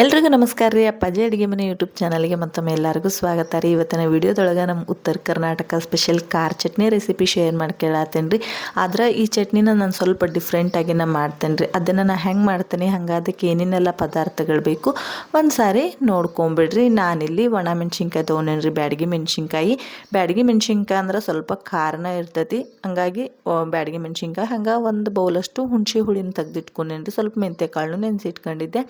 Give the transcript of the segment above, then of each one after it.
ಎಲ್ರಿಗೂ ನಮಸ್ಕಾರ ರೀ. ಅಪ್ಪಾಜಿ ಅಡುಗೆ ಮನೆ ಯೂಟ್ಯೂಬ್ ಚಾನಲ್ಗೆ ಮತ್ತೊಮ್ಮೆ ಎಲ್ಲರಿಗೂ ಸ್ವಾಗತ ರೀ. ಇವತ್ತಿನ ವಿಡಿಯೋದೊಳಗೆ ನಮ್ಮ ಉತ್ತರ ಕರ್ನಾಟಕ ಸ್ಪೆಷಲ್ ಖಾರ ಚಟ್ನಿ ರೆಸಿಪಿ ಶೇರ್ ಮಾಡ್ಕೊಳತ್ತೇನೆ ರೀ. ಆದ್ರೆ ಈ ಚಟ್ನಿನ ನಾನು ಸ್ವಲ್ಪ ಡಿಫ್ರೆಂಟಾಗಿ ನಾ ಮಾಡ್ತೇನೆ ರೀ. ಅದನ್ನು ನಾನು ಹೆಂಗೆ ಮಾಡ್ತೇನೆ, ಹಂಗಾದಕ್ಕೆ ಏನೇನೆಲ್ಲ ಪದಾರ್ಥಗಳು ಬೇಕು ಒಂದು ಸಾರಿ ನೋಡ್ಕೊಂಬಿಡ್ರಿ. ನಾನಿಲ್ಲಿ ಒಣ ಮೆಣಸಿನ್ಕಾಯಿ ತೊಗೊಂಡೇನಿ ರೀ. ಬ್ಯಾಡಗಿ ಮೆಣಸಿನ್ಕಾಯಿ. ಬ್ಯಾಡಗಿ ಮೆಣಸಿನ್ಕಾಯಿ ಅಂದ್ರೆ ಸ್ವಲ್ಪ ಖಾರನ ಇರ್ತೈತಿ. ಹಂಗಾಗಿ ಬ್ಯಾಡಗಿ ಮೆಣಸಿನ್ಕಾಯಿ ಹಂಗೆ ಒಂದು ಬೌಲಷ್ಟು ಹುಣಸೆ ಹುಳಿನ ತೆಗ್ದಿಟ್ಕೊಂಡೇನಿ ರೀ. ಸ್ವಲ್ಪ ಮೆಂತ್ಯ ಕಾಳು ನೆನೆಸಿಟ್ಕೊಂಡಿದ್ದೆ.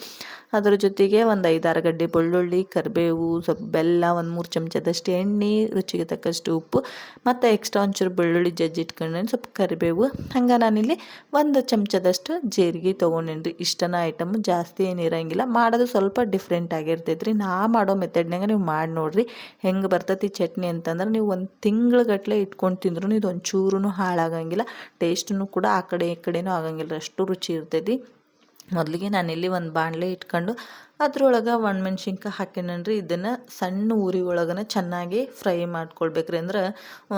ಅದ್ರ ಜೊತೆಗೆ ಒಂದು ಐದಾರು ಗಡ್ಡೆ ಬೆಳ್ಳುಳ್ಳಿ, ಕರಿಬೇವು, ಸ್ವಲ್ಪ ಬೆಲ್ಲ, ಒಂದು ಮೂರು ಚಮಚದಷ್ಟು ಎಣ್ಣೆ, ರುಚಿಗೆ ತಕ್ಕಷ್ಟು ಉಪ್ಪು, ಮತ್ತು ಎಕ್ಸ್ಟ್ರಾ ಒಂಚೂರು ಬೆಳ್ಳುಳ್ಳಿ ಜಜ್ಜಿ ಇಟ್ಕೊಂಡೇನಿ ಸ್ವಲ್ಪ ಕರಿಬೇವು. ಹಂಗೆ ನಾನಿಲ್ಲಿ ಒಂದು ಚಮಚದಷ್ಟು ಜೀರಿಗೆ ತೊಗೊಂಡೇನಿ ರೀ ಇಷ್ಟನ ಐಟಮ್ ಜಾಸ್ತಿ ಏನು ಇರಂಗಿಲ್ಲ. ಮಾಡೋದು ಸ್ವಲ್ಪ ಡಿಫ್ರೆಂಟ್ ಆಗಿರ್ತೈತೆ ರೀ ನಾ ಮಾಡೋ ಮೆಥಡ್ನಾಗ ನೀವು ಮಾಡಿ ನೋಡಿರಿ. ಹೆಂಗೆ ಬರ್ತೈತಿ ಚಟ್ನಿ ಅಂತಂದ್ರೆ ನೀವು ಒಂದು ತಿಂಗ್ಳುಗಟ್ಟಲೆ ಇಟ್ಕೊಂಡು ತಿಂದ್ರೂ ಇದು ಒಂಚೂರು ಹಾಳಾಗಂಗಿಲ್ಲ ಟೇಸ್ಟೂ ಕೂಡ ಆ ಕಡೆ ಈ ಕಡೆನೂ ಆಗಂಗಿಲ್ಲ. ಅಷ್ಟು ರುಚಿ ಇರ್ತೈತಿ. ಮೊದಲಿಗೆ ನಾನಿಲ್ಲಿ ಒಂದು ಬಾಣಲೆ ಇಟ್ಕೊಂಡು ಅದ್ರೊಳಗೆ ಒಣಮೆಣ್ಸಿನ್ಕಾಯಿ ಹಾಕ್ಯಾನನ್ರಿ, ಇದನ್ನು ಸಣ್ಣ ಉರಿ ಒಳಗನ ಚೆನ್ನಾಗಿ ಫ್ರೈ ಮಾಡ್ಕೊಳ್ಬೇಕ್ರಿ. ಅಂದ್ರೆ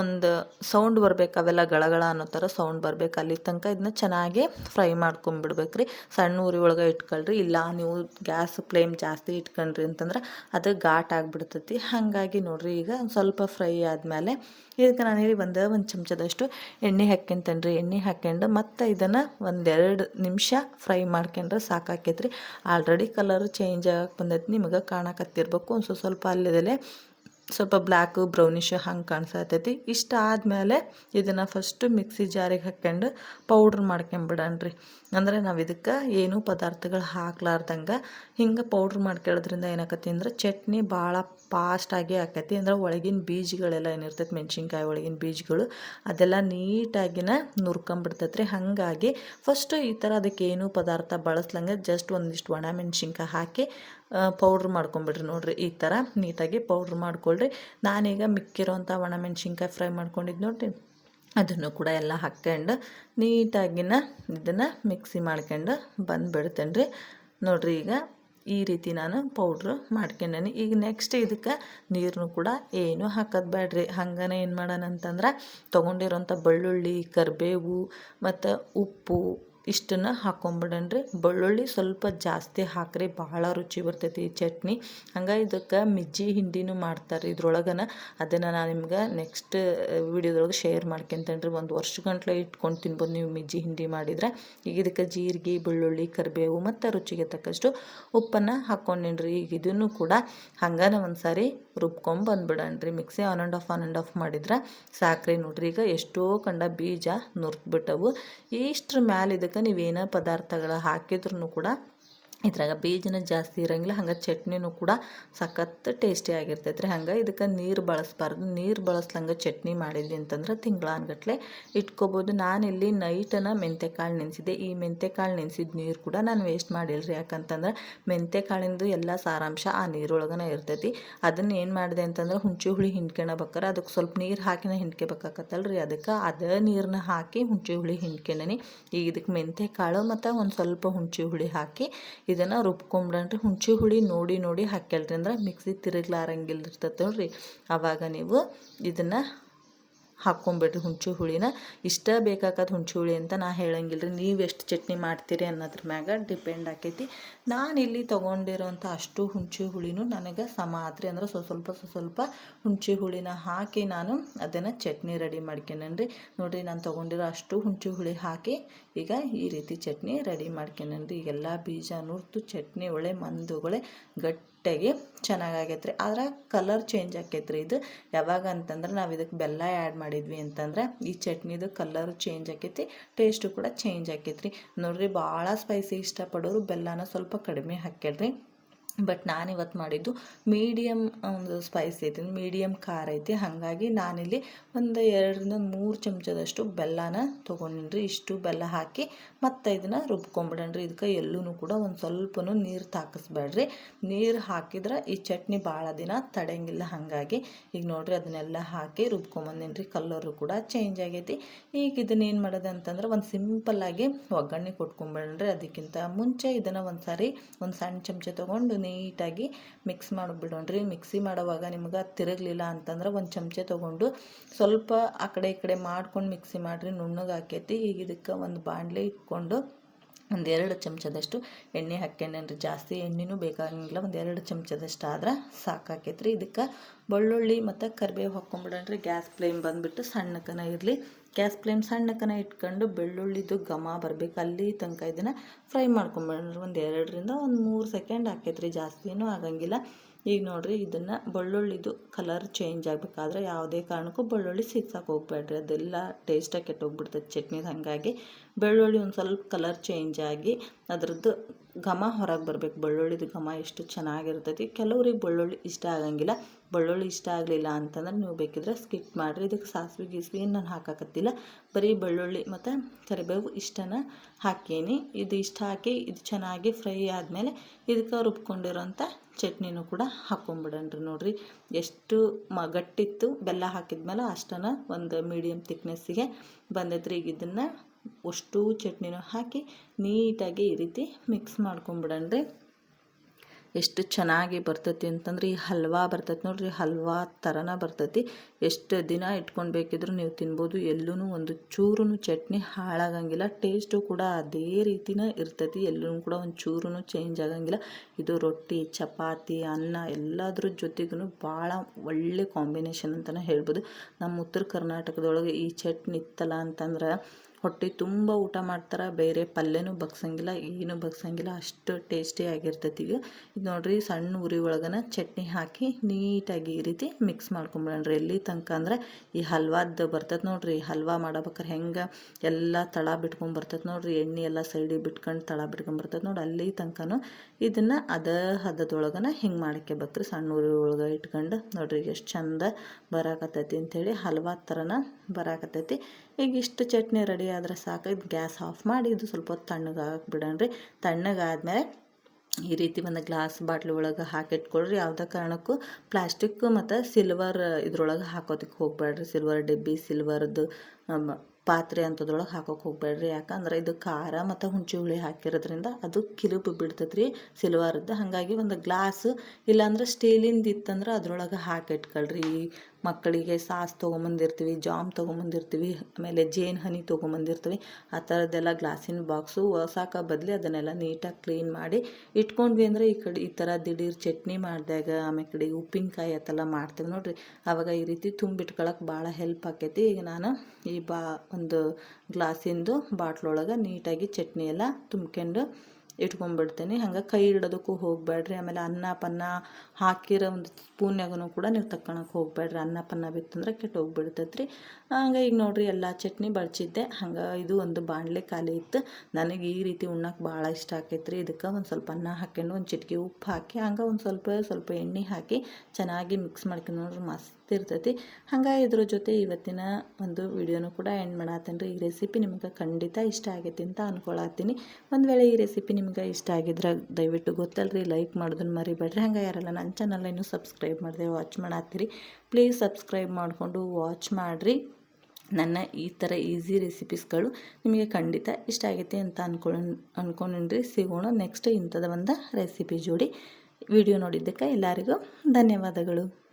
ಒಂದು ಸೌಂಡ್ ಬರ್ಬೇಕು, ಅವೆಲ್ಲ ಗಳಗಳ ಅನ್ನೋ ಥರ ಸೌಂಡ್ ಬರ್ಬೇಕು. ಅಲ್ಲಿ ತನಕ ಇದನ್ನ ಚೆನ್ನಾಗಿ ಫ್ರೈ ಮಾಡ್ಕೊಂಬಿಡ್ಬೇಕ್ರಿ. ಸಣ್ಣ ಉರಿ ಒಳಗೆ ಇಟ್ಕೊಳ್ರಿ, ಇಲ್ಲ ನೀವು ಗ್ಯಾಸ್ ಫ್ಲೇಮ್ ಜಾಸ್ತಿ ಇಟ್ಕೊಂಡ್ರಿ ಅಂತಂದ್ರೆ ಅದು ಘಾಟ್ ಆಗಿಬಿಡ್ತೈತಿ. ಹಾಗಾಗಿ ನೋಡಿರಿ, ಈಗ ಸ್ವಲ್ಪ ಫ್ರೈ ಆದಮೇಲೆ ಇದಕ್ಕೆ ನಾನು ಹೇಳಿ ಒಂದು ಒಂದು ಚಮಚದಷ್ಟು ಎಣ್ಣೆ ಹಾಕ್ಕೊಂತೇನೆ ರೀ ಎಣ್ಣೆ ಹಾಕ್ಕೊಂಡು ಮತ್ತು ಇದನ್ನು ಒಂದೆರಡು ನಿಮಿಷ ಫ್ರೈ ಮಾಡ್ಕೊಂಡ್ರೆ ಸಾಕಾಕೈತ್ರಿ. ಆಲ್ರೆಡಿ ಕಲರ್ ಚೇಂಜ್ ಆಗಕ್ಕೆ ಬಂದೈತಿ ನಿಮಗೆ ಕಾಣಕತ್ತಿರ್ಬೇಕು. ಒಂದು ಸ್ವಲ್ಪ ಅಲ್ಲಿದಲ್ಲೇ ಸ್ವಲ್ಪ ಬ್ಲ್ಯಾಕು, ಬ್ರೌನಿಶ್ ಹಂಗೆ ಕಾಣಿಸತೈತಿ. ಇಷ್ಟ ಆದಮೇಲೆ ಇದನ್ನು ಫಸ್ಟು ಮಿಕ್ಸಿ ಜಾರಿಗೆ ಹಾಕ್ಕೊಂಡು ಪೌಡ್ರ್ ಮಾಡ್ಕೊಂಬಿಡಣ್ರಿ ಅಂದರೆ ನಾವು ಇದಕ್ಕೆ ಏನೂ ಪದಾರ್ಥಗಳು ಹಾಕ್ಲಾರ್ದಂಗೆ ಹಿಂಗೆ ಪೌಡ್ರ್ ಮಾಡ್ಕೊಳ್ಳೋದ್ರಿಂದ ಏನಾಕತಿ ಅಂದ್ರೆ ಚಟ್ನಿ ಭಾಳ ಫಾಸ್ಟಾಗಿ ಆಕೈತಿ. ಅಂದ್ರೆ ಒಳಗಿನ ಬೀಜಗಳೆಲ್ಲ ಏನಿರ್ತೈತಿ, ಮೆಣಸಿನ್ಕಾಯಿ ಒಳಗಿನ ಬೀಜಗಳು, ಅದೆಲ್ಲ ನೀಟಾಗಿನ ನುರ್ಕೊಂಬಿಡ್ತೈತೆ ರೀ ಹಾಗಾಗಿ ಫಸ್ಟು ಈ ಥರ ಅದಕ್ಕೆ ಏನೂ ಪದಾರ್ಥ ಬಳಸ್ಲಂಗೆ ಜಸ್ಟ್ ಒಂದಿಷ್ಟು ಒಣ ಮೆಣಸಿನ್ಕಾಯಿ ಹಾಕಿ ಪೌಡ್ರ್ ಮಾಡ್ಕೊಂಬಿಡ್ರಿ ನೋಡಿರಿ, ಈ ಥರ ನೀಟಾಗಿ ಪೌಡ್ರ್ ಮಾಡ್ಕೊಳ್ರಿ. ನಾನೀಗ ಮಿಕ್ಕಿರೋಂಥ ಒಣ ಮೆಣಸಿನ್ಕಾಯಿ ಫ್ರೈ ಮಾಡ್ಕೊಂಡಿದ್ದು ನೋಡಿರಿ. ಅದನ್ನು ಕೂಡ ಎಲ್ಲ ಹಾಕ್ಕೊಂಡು ನೀಟಾಗಿನ ಇದನ್ನು ಮಿಕ್ಸಿ ಮಾಡ್ಕೊಂಡು ಬಂದುಬಿಡ್ತೇನೆ ರೀ ನೋಡಿರಿ ಈಗ ಈ ರೀತಿ ನಾನು ಪೌಡ್ರ್ ಮಾಡ್ಕೊಂಡೇನಿ. ಈಗ ನೆಕ್ಸ್ಟ್ ಇದಕ್ಕೆ ನೀರನ್ನು ಕೂಡ ಏನು ಹಾಕೋದು ಬೇಡ್ರಿ ಹಂಗನೇ ಏನು ಮಾಡೋಣ ಅಂತಂದ್ರೆ ತೊಗೊಂಡಿರೋಂಥ ಬೆಳ್ಳುಳ್ಳಿ, ಕರಿಬೇವು, ಮತ್ತು ಉಪ್ಪು ಇಷ್ಟನ್ನು ಹಾಕ್ಕೊಂಬಿಡಣ್ರಿ ಬೆಳ್ಳುಳ್ಳಿ ಸ್ವಲ್ಪ ಜಾಸ್ತಿ ಹಾಕ್ರಿ, ಭಾಳ ರುಚಿ ಬರ್ತೈತಿ ಈ ಚಟ್ನಿ. ಹಂಗೆ ಇದಕ್ಕೆ ಮಿಜ್ಜಿ ಹಿಂಡಿನೂ ಮಾಡ್ತಾರೆ ಇದ್ರೊಳಗನ. ಅದನ್ನು ನಾನು ನಿಮ್ಗೆ ನೆಕ್ಸ್ಟ್ ವಿಡಿಯೋದೊಳಗೆ ಶೇರ್ ಮಾಡ್ಕೊತೇನೆ ರೀ ಒಂದು ವರ್ಷ ಗಂಟ್ಲೆ ಇಟ್ಕೊಂಡು ತಿನ್ಬೋದು ನೀವು ಮಿಜ್ಜಿ ಹಿಂಡಿ ಮಾಡಿದ್ರೆ. ಈಗ ಇದಕ್ಕೆ ಜೀರಿಗೆ, ಬೆಳ್ಳುಳ್ಳಿ, ಕರಿಬೇವು ಮತ್ತು ರುಚಿಗೆ ತಕ್ಕಷ್ಟು ಉಪ್ಪನ್ನು ಹಾಕ್ಕೊಂಡೇನ್ರಿ ಈಗ ಇದನ್ನು ಕೂಡ ಹಂಗಾನ ಒಂದು ಸಾರಿ ಬಂದ್ಬಿಡೋಣ ಬಂದ್ಬಿಡಣ್ರಿ mixie on and off on and off ಮಾಡಿದ್ರೆ ಸಾಕ್ರಿ ನೋಡ್ರಿ. ಈಗ ಎಷ್ಟೋ ಕಂಡ ಬೀಜ ನುರ್ತ್ಬಿಟ್ಟವು ಇಷ್ಟ್ರ ಮ್ಯಾಲೆ ಇದಕ್ಕೆ ನೀವೇನೇ ಪದಾರ್ಥಗಳು ಹಾಕಿದ್ರೂ ಕೂಡ ಇದ್ರಾಗ ಬೀಜನ ಜಾಸ್ತಿ ಇರಂಗಿಲ್ಲ, ಹಂಗೆ ಚಟ್ನಿನೂ ಕೂಡ ಸಖತ್ ಟೇಸ್ಟಿ ಆಗಿರ್ತೈತೆ ರೀ ಹಂಗೆ ಇದಕ್ಕೆ ನೀರು ಬಳಸ್ಬಾರ್ದು. ನೀರು ಬಳಸ್ಲಂಗ ಚಟ್ನಿ ಮಾಡಿದ್ವಿ ಅಂತಂದ್ರೆ ತಿಂಗಳಾನ್ಗಟ್ಲೆ ಇಟ್ಕೋಬೋದು. ನಾನಿಲ್ಲಿ ನೈಟನ್ನು ಮೆಂತೆಕಾಳು ನೆನೆಸಿದೆ ಈ ಮೆಂತೆಕಾಳು ನೆನೆಸಿದ ನೀರು ಕೂಡ ನಾನು ವೇಸ್ಟ್ ಮಾಡಿಲ್ಲ ರೀ ಯಾಕಂತಂದ್ರೆ ಮೆಂತೆಕಾಳಿಂದು ಎಲ್ಲ ಸಾರಾಂಶ ಆ ನೀರೊಳಗನೇ ಇರ್ತೈತಿ. ಅದನ್ನು ಏನು ಮಾಡಿದೆ ಅಂತಂದ್ರೆ ಹುಂಚಿ ಹುಳಿ ಹಿಂಡ್ಕೊಳ್ಬೇಕಾರೆ ಅದಕ್ಕೆ ಸ್ವಲ್ಪ ನೀರು ಹಾಕಿನ ಹಿಂಡ್ಕೊಬೇಕಾಗತ್ತಲ್ಲ ರೀ ಅದಕ್ಕೆ ಅದೇ ನೀರನ್ನ ಹಾಕಿ ಹುಂಚಿ ಹುಳಿ ಹಿಂಡ್ಕೊಂಡೇನಿ ಈಗ ಇದಕ್ಕೆ ಮೆಂತೆಕಾಳು ಮತ್ತು ಒಂದು ಸ್ವಲ್ಪ ಹುಂಚಿ ಹುಳಿ ಹಾಕಿ ಇದನ್ನು ರುಬ್ಕೊಂಬಿಡ್ರಿ ಹುಂಚಿ ಹುಳಿ ನೋಡಿ ನೋಡಿ ಹಾಕ್ಯಲ್ರಿ ಅಂದ್ರೆ ಮಿಕ್ಸಿ ತಿರುಗ್ಲಾರಂಗಿಲ್ಲ ಇರ್ತೈತೆ ನೋಡ್ರಿ. ಆವಾಗ ನೀವು ಇದನ್ನು ಹಾಕ್ಕೊಂಬಿಡ್ರಿ ಹುಂಚಿ ಹುಳಿನ ಇಷ್ಟ ಬೇಕಾಗತ್ತೆ ಹುಂಚಿ ಹುಳಿ ಅಂತ ನಾ ಹೇಳಂಗಿಲ್ಲ ರೀ ನೀವು ಎಷ್ಟು ಚಟ್ನಿ ಮಾಡ್ತೀರಿ ಅನ್ನೋದ್ರ ಮ್ಯಾಗ ಡಿಪೆಂಡ್ ಆಕೈತಿ. ನಾನು ಇಲ್ಲಿ ತೊಗೊಂಡಿರೋಂಥ ಅಷ್ಟು ಹುಂಚಿ ಹುಳಿನೂ ನನಗೆ ಸಮ ಆತ್ರಿ ಅಂದ್ರೆ ಸ್ವಲ್ಪ ಸ್ವಲ್ಪ ಸ್ವಲ್ಪ ಹುಳಿನ ಹಾಕಿ ನಾನು ಅದನ್ನು ಚಟ್ನಿ ರೆಡಿ ಮಾಡ್ಕೊಂಡೇನ್ರಿ ನೋಡಿರಿ ನಾನು ತೊಗೊಂಡಿರೋ ಅಷ್ಟು ಹುಂಚಿ ಹುಳಿ ಹಾಕಿ ಈಗ ಈ ರೀತಿ ಚಟ್ನಿ ರೆಡಿ ಮಾಡ್ಕೊಂಡೇನ್ರಿ ಎಲ್ಲ ಬೀಜ ನುರ್ತು ಚಟ್ನಿ ಒಳ್ಳೆ ಮಂದುಗಳೇ ಗಟ್ಟಿಯಾಗಿ ಚೆನ್ನಾಗಾಗೈತೆ ರೀ ಆದ್ರೆ ಕಲರ್ ಚೇಂಜ್ ಆಕೈತೆ ರೀ ಇದು. ಯಾವಾಗ ಅಂತಂದ್ರೆ ನಾವು ಇದಕ್ಕೆ ಬೆಲ್ಲ ಆ್ಯಡ್ ಮಾಡಿದ್ವಿ ಅಂತಂದ್ರೆ ಈ ಚಟ್ನಿದು ಕಲರ್ ಚೇಂಜ್ ಆಕೈತಿ ಟೇಸ್ಟು ಕೂಡ ಚೇಂಜ್ ಆಕೈತೆ ರೀ ನೋಡ್ರಿ ಭಾಳ ಸ್ಪೈಸಿ ಇಷ್ಟಪಡೋರು ಬೆಲ್ಲನ ಸ್ವಲ್ಪ ಕಡಿಮೆ ಹಾಕ್ಯಾಳ್ರಿ ಬಟ್ ನಾನು ಇವತ್ತು ಮಾಡಿದ್ದು ಮೀಡಿಯಮ್ ಒಂದು ಸ್ಪೈಸ್ ಐತಿ ಮೀಡಿಯಮ್ ಖಾರ ಐತಿ. ಹಾಗಾಗಿ ನಾನಿಲ್ಲಿ ಒಂದು ಎರಡರಿಂದ ಮೂರು ಚಮಚದಷ್ಟು ಬೆಲ್ಲನ ತೊಗೊಂಡ್ರಿ ಇಷ್ಟು ಬೆಲ್ಲ ಹಾಕಿ ಮತ್ತು ಇದನ್ನು ರುಬ್ಕೊಂಬಿಡಣ್ರಿ ಇದಕ್ಕೆ ಎಲ್ಲೂ ಕೂಡ ಒಂದು ಸ್ವಲ್ಪನು ನೀರು ತಾಕಿಸ್ಬೇಡ್ರಿ. ನೀರು ಹಾಕಿದ್ರೆ ಈ ಚಟ್ನಿ ಭಾಳ ದಿನ ತಡೆಯಂಗಿಲ್ಲ. ಹಾಗಾಗಿ ಈಗ ನೋಡ್ರಿ ಅದನ್ನೆಲ್ಲ ಹಾಕಿ ರುಬ್ಕೊಂಬಂದಿನ್ರಿ. ಕಲ್ಲರು ಕೂಡ ಚೇಂಜ್ ಆಗೈತಿ. ಈಗ ಇದನ್ನ ಏನು ಮಾಡೋದು ಅಂತಂದ್ರೆ ಒಂದು ಸಿಂಪಲ್ಲಾಗಿ ಒಗ್ಗರಣೆ ಕೊಟ್ಕೊಂಬಿಡಣ್ರಿ ಅದಕ್ಕಿಂತ ಮುಂಚೆ ಇದನ್ನು ಒಂದು ಸಾರಿ ಒಂದು ಸಣ್ಣ ಚಮಚ ತೊಗೊಂಡು ನೀಟಾಗಿ ಮಿಕ್ಸ್ ಮಾಡಿಬಿಡೋಣ್ರಿ ಮಿಕ್ಸಿ ಮಾಡೋವಾಗ ನಿಮ್ಗೆ ತಿರುಗಲಿಲ್ಲ ಅಂತಂದ್ರೆ ಒಂದು ಚಮಚೆ ತೊಗೊಂಡು ಸ್ವಲ್ಪ ಆ ಕಡೆ ಈ ಕಡೆ ಮಾಡ್ಕೊಂಡು ಮಿಕ್ಸಿ ಮಾಡಿರಿ, ನುಣ್ಣಗೆ ಆಕೈತಿ. ಈಗ ಇದಕ್ಕೆ ಒಂದು ಬಾಣಲೆ ಇಟ್ಕೊಂಡು ಒಂದು ಎರಡು ಚಮಚದಷ್ಟು ಎಣ್ಣೆ ಹಾಕ್ಯಂಡ್ರಿ ಜಾಸ್ತಿ ಎಣ್ಣೆನೂ ಬೇಕಾಗಂಗಿಲ್ಲ ಒಂದೆರಡು ಚಮಚದಷ್ಟು ಆದ್ರೆ ಸಾಕಾಕೈತ್ರಿ. ಇದಕ್ಕೆ ಬೆಳ್ಳುಳ್ಳಿ ಮತ್ತು ಕರಿಬೇವು ಹಾಕ್ಕೊಂಬಿಡಣ್ರಿ. ಗ್ಯಾಸ್ ಫ್ಲೇಮ್ ಬಂದುಬಿಟ್ಟು ಸಣ್ಣಕನ ಇರಲಿ. ಗ್ಯಾಸ್ ಫ್ಲೇಮ್ ಸಣ್ಣಕನ ಇಟ್ಕೊಂಡು ಬೆಳ್ಳುಳ್ಳಿದು ಘಮ ಬರಬೇಕು. ಅಲ್ಲಿ ತನಕ ಇದನ್ನು ಫ್ರೈ ಮಾಡ್ಕೊಂಬಿಡ್ರಿ ಒಂದು ಎರಡರಿಂದ ಒಂದು ಮೂರು ಸೆಕೆಂಡ್ ಹಾಕೈತ್ರಿ. ಜಾಸ್ತಿನೂ ಆಗಂಗಿಲ್ಲ. ಈಗ ನೋಡಿರಿ ಇದನ್ನು ಬೆಳ್ಳುಳ್ಳಿದು ಕಲರ್ ಚೇಂಜ್ ಆಗಬೇಕಾದ್ರೆ ಯಾವುದೇ ಕಾರಣಕ್ಕೂ ಬೆಳ್ಳುಳ್ಳಿ ಸಿಗ್ಸಕ್ಕೆ ಹೋಗ್ಬೇಡ್ರಿ ಅದೆಲ್ಲ ಟೇಸ್ಟಾಗಿ ಕೆಟ್ಟೋಗ್ಬಿಡ್ತದೆ ಚಟ್ನಿದು ಹಾಗಾಗಿ. ಬೆಳ್ಳುಳ್ಳಿ ಒಂದು ಸ್ವಲ್ಪ ಕಲರ್ ಚೇಂಜ್ ಆಗಿ ಅದರದ್ದು ಘಮ ಹೊರಗೆ ಬರಬೇಕು. ಬೆಳ್ಳುಳ್ಳಿದು ಘಮ ಎಷ್ಟು ಚೆನ್ನಾಗಿರ್ತೈತಿ. ಕೆಲವ್ರಿಗೆ ಬೆಳ್ಳುಳ್ಳಿ ಇಷ್ಟ ಆಗಂಗಿಲ್ಲ. ಬೆಳ್ಳುಳ್ಳಿ ಇಷ್ಟ ಆಗಲಿಲ್ಲ ಅಂತಂದ್ರೆ ನೀವು ಬೇಕಿದ್ರೆ ಸ್ಕಿಪ್ ಮಾಡಿರಿ. ಇದಕ್ಕೆ ಸಾಸಿವೆ, ಗೀಸ್ವಿ ಏನು ನಾನು ಹಾಕಕತ್ತಿಲ್ಲ. ಬರೀ ಬೆಳ್ಳುಳ್ಳಿ ಮತ್ತು ಕರಿಬೇವು ಇಷ್ಟನ ಹಾಕೀನಿ. ಇದು ಇಷ್ಟ ಹಾಕಿ ಇದು ಚೆನ್ನಾಗಿ ಫ್ರೈ ಆದಮೇಲೆ ಇದಕ್ಕೆ ರುಬ್ಕೊಂಡಿರೋಂಥ ಚಟ್ನಿನೂ ಕೂಡ ಹಾಕ್ಕೊಂಬಿಡಣ್ರಿ ನೋಡಿರಿ. ಎಷ್ಟು ಮ ಗಟ್ಟಿತ್ತು. ಬೆಲ್ಲ ಹಾಕಿದ್ಮೇಲೆ ಅಷ್ಟನ ಒಂದು ಮೀಡಿಯಮ್ ತಿಕ್ನೆಸ್ಸಿಗೆ ಬಂದೈತ್ರಿ. ಈಗ ಇದನ್ನು ಅಷ್ಟು ಚಟ್ನಿನೂ ಹಾಕಿ ನೀಟಾಗಿ ಈ ರೀತಿ ಮಿಕ್ಸ್ ಮಾಡ್ಕೊಂಬಿಡಣ್ರಿ ಎಷ್ಟು ಚೆನ್ನಾಗಿ ಬರ್ತೈತಿ ಅಂತಂದ್ರೆ ಈ ಹಲ್ವಾ ಬರ್ತೈತಿ ನೋಡ್ರಿ, ಹಲ್ವಾ ಥರನ ಬರ್ತೈತಿ. ಎಷ್ಟು ದಿನ ಇಟ್ಕೊಂಡು ಬೇಕಿದ್ರು ನೀವು ತಿನ್ಬೋದು. ಎಲ್ಲೂ ಒಂದು ಚೂರು ಚಟ್ನಿ ಹಾಳಾಗಂಗಿಲ್ಲ. ಟೇಸ್ಟು ಕೂಡ ಅದೇ ರೀತಿನ ಇರ್ತೈತಿ. ಎಲ್ಲೂ ಕೂಡ ಒಂದು ಚೂರು ಚೇಂಜ್ ಆಗಂಗಿಲ್ಲ. ಇದು ರೊಟ್ಟಿ, ಚಪಾತಿ, ಅನ್ನ ಎಲ್ಲದ್ರ ಜೊತೆಗೂ ಭಾಳ ಒಳ್ಳೆ ಕಾಂಬಿನೇಷನ್ ಅಂತಲೇ ಹೇಳ್ಬೋದು. ನಮ್ಮ ಉತ್ತರ ಕರ್ನಾಟಕದೊಳಗೆ ಈ ಚಟ್ನಿ ಇತ್ತಲ್ಲ ಅಂತಂದ್ರೆ ಹೊಟ್ಟೆ ತುಂಬ ಊಟ ಮಾಡ್ತಾರೆ, ಬೇರೆ ಪಲ್ಯನೂ ಬಗ್ಸಂಗಿಲ್ಲ, ಏನು ಬಗ್ಸಂಗಿಲ್ಲ, ಅಷ್ಟು ಟೇಸ್ಟಿ ಆಗಿರ್ತೈತಿ ಈಗ. ಇದು ನೋಡಿರಿ ಸಣ್ಣ ಉರಿ ಒಳಗನ ಚಟ್ನಿ ಹಾಕಿ ನೀಟಾಗಿ ಈ ರೀತಿ ಮಿಕ್ಸ್ ಮಾಡ್ಕೊಂಬಿಡಣ್ರಿ ಎಲ್ಲಿ ತನಕ ಅಂದ್ರೆ ಈ ಹಲ್ವಾದ್ದು ಬರ್ತೈತೆ ನೋಡಿರಿ, ಹಲ್ವಾ ಮಾಡಬೇಕಾರೆ ಹೆಂಗೆ ಎಲ್ಲ ತಳ ಬಿಟ್ಕೊಂಡು ಬರ್ತೈತೆ ನೋಡಿರಿ, ಎಣ್ಣೆ ಎಲ್ಲ ಸೈಡಿಗೆ ಬಿಟ್ಕೊಂಡು ತಳ ಬಿಟ್ಕೊಂಡು ಬರ್ತೈತೆ ನೋಡಿ. ಅಲ್ಲಿ ತನಕನೂ ಇದನ್ನು ಅದ ಹದದೊಳಗನ ಹಿಂಗೆ ಬರ್ತೀರಿ ಸಣ್ಣ ಉರಿ ಒಳಗೆ ಇಟ್ಕೊಂಡು. ನೋಡಿರಿ ಎಷ್ಟು ಚಂದ ಬರಾಕತ್ತೈತಿ ಅಂಥೇಳಿ ಹಲ್ವಾ ಥರನ ಬರಾಕತ್ತೈತಿ. ಈಗ ಇಷ್ಟು ಚಟ್ನಿ ರೆಡಿ ಆದರೆ ಸಾಕು. ಇದು ಗ್ಯಾಸ್ ಆಫ್ ಮಾಡಿ ಇದು ಸ್ವಲ್ಪ ಹೊತ್ತು ತಣ್ಣಗೆ ರೀ. ತಣ್ಣಗಾದ್ಮೇಲೆ ಈ ರೀತಿ ಒಂದು ಗ್ಲಾಸ್ ಬಾಟ್ಲ್ ಒಳಗೆ ಹಾಕಿಟ್ಕೊಳ್ರಿ. ಯಾವುದೇ ಕಾರಣಕ್ಕೂ ಪ್ಲಾಸ್ಟಿಕ್ ಮತ್ತು ಸಿಲ್ವರ್ ಇದ್ರೊಳಗೆ ಹಾಕೋದಕ್ಕೆ ಹೋಗ್ಬೇಡ್ರಿ ಸಿಲ್ವರ್ ಡಬ್ಬಿ, ಸಿಲ್ವರ್ದು ಪಾತ್ರೆ ಅಂಥದ್ರೊಳಗೆ ಹಾಕೋಕೆ ಹೋಗ್ಬೇಡ್ರಿ. ಯಾಕಂದ್ರೆ ಇದು ಖಾರ ಮತ್ತು ಹುಣ್ಚಿ ಹುಳಿ ಹಾಕಿರೋದ್ರಿಂದ ಅದು ಕಿಲುಬು ಬಿಡ್ತೈತೆ ರೀ ಸಿಲ್ವರ್ದು ಹಾಗಾಗಿ ಒಂದು ಗ್ಲಾಸ್ ಇಲ್ಲಾಂದ್ರೆ ಸ್ಟೀಲಿಂದ ಇತ್ತಂದ್ರೆ ಅದ್ರೊಳಗೆ ಹಾಕಿಟ್ಕೊಳ್ರಿ ಮಕ್ಕಳಿಗೆ ಸಾಸ್ ತೊಗೊಂಬಂದಿರ್ತೀವಿ, ಜಾಮ್ ತೊಗೊಂಬಂದಿರ್ತೀವಿ, ಆಮೇಲೆ ಜೇನು, ಹನಿ ತೊಗೊಂಬಂದಿರ್ತೀವಿ, ಆ ಥರದ್ದೆಲ್ಲ ಗ್ಲಾಸಿನ ಬಾಕ್ಸು ಹೊಸಾಕ ಬದಲಿ ಅದನ್ನೆಲ್ಲ ನೀಟಾಗಿ ಕ್ಲೀನ್ ಮಾಡಿ ಇಟ್ಕೊಂಡ್ವಿ ಅಂದರೆ ಈ ಕಡೆ ಈ ಥರ ದಿಢೀರ್ ಚಟ್ನಿ ಮಾಡಿದಾಗ, ಆಮೇಲೆ ಕಡೆ ಉಪ್ಪಿನಕಾಯಿ ಅತ್ತೆಲ್ಲ ಮಾಡ್ತೀವಿ ನೋಡಿರಿ. ಆವಾಗ ಈ ರೀತಿ ತುಂಬಿಟ್ಕೊಳಕ್ಕೆ ಭಾಳ ಹೆಲ್ಪ್ ಆಕೈತಿ. ಈಗ ನಾನು ಈ ಬಾ ಒಂದು ಗ್ಲಾಸಿಂದು ಬಾಟ್ಲೊಳಗೆ ನೀಟಾಗಿ ಚಟ್ನಿ ಎಲ್ಲ ತುಂಬ್ಕೊಂಡು ಇಟ್ಕೊಂಡ್ಬಿಡ್ತೀನಿ. ಹಂಗೆ ಕೈ ಇಡೋದಕ್ಕೂ ಹೋಗಬೇಡ್ರಿ ಆಮೇಲೆ ಅನ್ನ, ಪನ್ನ ಹಾಕಿರೋ ಒಂದು ಸ್ಪೂನ್ಯಾಗೂ ಕೂಡ ನೀವು ತಕ್ಕೊಳಕ್ಕೆ ಹೋಗಬೇಡ್ರಿ ಅನ್ನ, ಪನ್ನ ಬಿತ್ತಂದ್ರೆ ಕೆಟ್ಟು ಹೋಗ್ಬಿಡ್ತೈತ್ರಿ. ಹಂಗೆ ಈಗ ನೋಡಿರಿ ಎಲ್ಲ ಚಟ್ನಿ ಬಳಸಿದ್ದೆ. ಹಂಗೆ ಇದು ಒಂದು ಬಾಣಲೆ ಖಾಲಿ ಇತ್ತು. ನನಗೆ ಈ ರೀತಿ ಉಣ್ಣಕ್ಕೆ ಭಾಳ ಇಷ್ಟ ಆಕೈತ್ರಿ. ಇದಕ್ಕೆ ಒಂದು ಸ್ವಲ್ಪ ಅನ್ನ ಹಾಕ್ಕೊಂಡು ಒಂದು ಚಿಟಿಕೆ ಉಪ್ಪು ಹಾಕಿ, ಹಂಗೆ ಒಂದು ಸ್ವಲ್ಪ ಸ್ವಲ್ಪ ಎಣ್ಣೆ ಹಾಕಿ ಚೆನ್ನಾಗಿ ಮಿಕ್ಸ್ ಮಾಡ್ಕೊಂಡು ನೋಡ್ರಿ ಮಸ್ತ್ ಇರ್ತೈತಿ. ಹಂಗೆ ಇದ್ರ ಜೊತೆ ಇವತ್ತಿನ ಒಂದು ವಿಡಿಯೋನು ಕೂಡ ಎಂಡ್ ಮಾಡತ್ತೇನೆ ಈ ರೆಸಿಪಿ ನಿಮಗೆ ಖಂಡಿತ ಇಷ್ಟ ಆಗೈತಿ ಅಂತ ಅನ್ಕೊಳತ್ತೀನಿ ಒಂದು ವೇಳೆ ಈ ರೆಸಿಪಿ ಇಷ್ಟ ಆಗಿದ್ರೆ ದಯವಿಟ್ಟು ಗೊತ್ತಲ್ರಿ ಲೈಕ್ ಮಾಡೋದನ್ನ ಮರಿಬೇಡ್ರಿ. ಹಂಗೆ ಯಾರಲ್ಲ ನನ್ನ ಚಾನಲ್ ಇನ್ನೂ ಸಬ್ಸ್ಕ್ರೈಬ್ ಮಾಡಿದೆ ವಾಚ್ ಮಾಡತ್ತೀರಿ. ಪ್ಲೀಸ್ ಸಬ್ಸ್ಕ್ರೈಬ್ ಮಾಡಿಕೊಂಡು ವಾಚ್ ಮಾಡಿರಿ. ನನ್ನ ಈ ಥರ ಈಸಿ ರೆಸಿಪೀಸ್ಗಳು ನಿಮಗೆ ಖಂಡಿತ ಇಷ್ಟ ಆಗೈತೆ ಅಂತ ಅಂದ್ಕೊಂಡು ಅಂದ್ಕೊಂಡ್ರಿ ಸಿಗೋಣ ನೆಕ್ಸ್ಟ್ ಇಂಥದ ಒಂದು ರೆಸಿಪಿ ಜೋಡಿ. ವಿಡಿಯೋ ನೋಡಿದ್ದಕ್ಕೆ ಎಲ್ಲರಿಗೂ ಧನ್ಯವಾದಗಳು.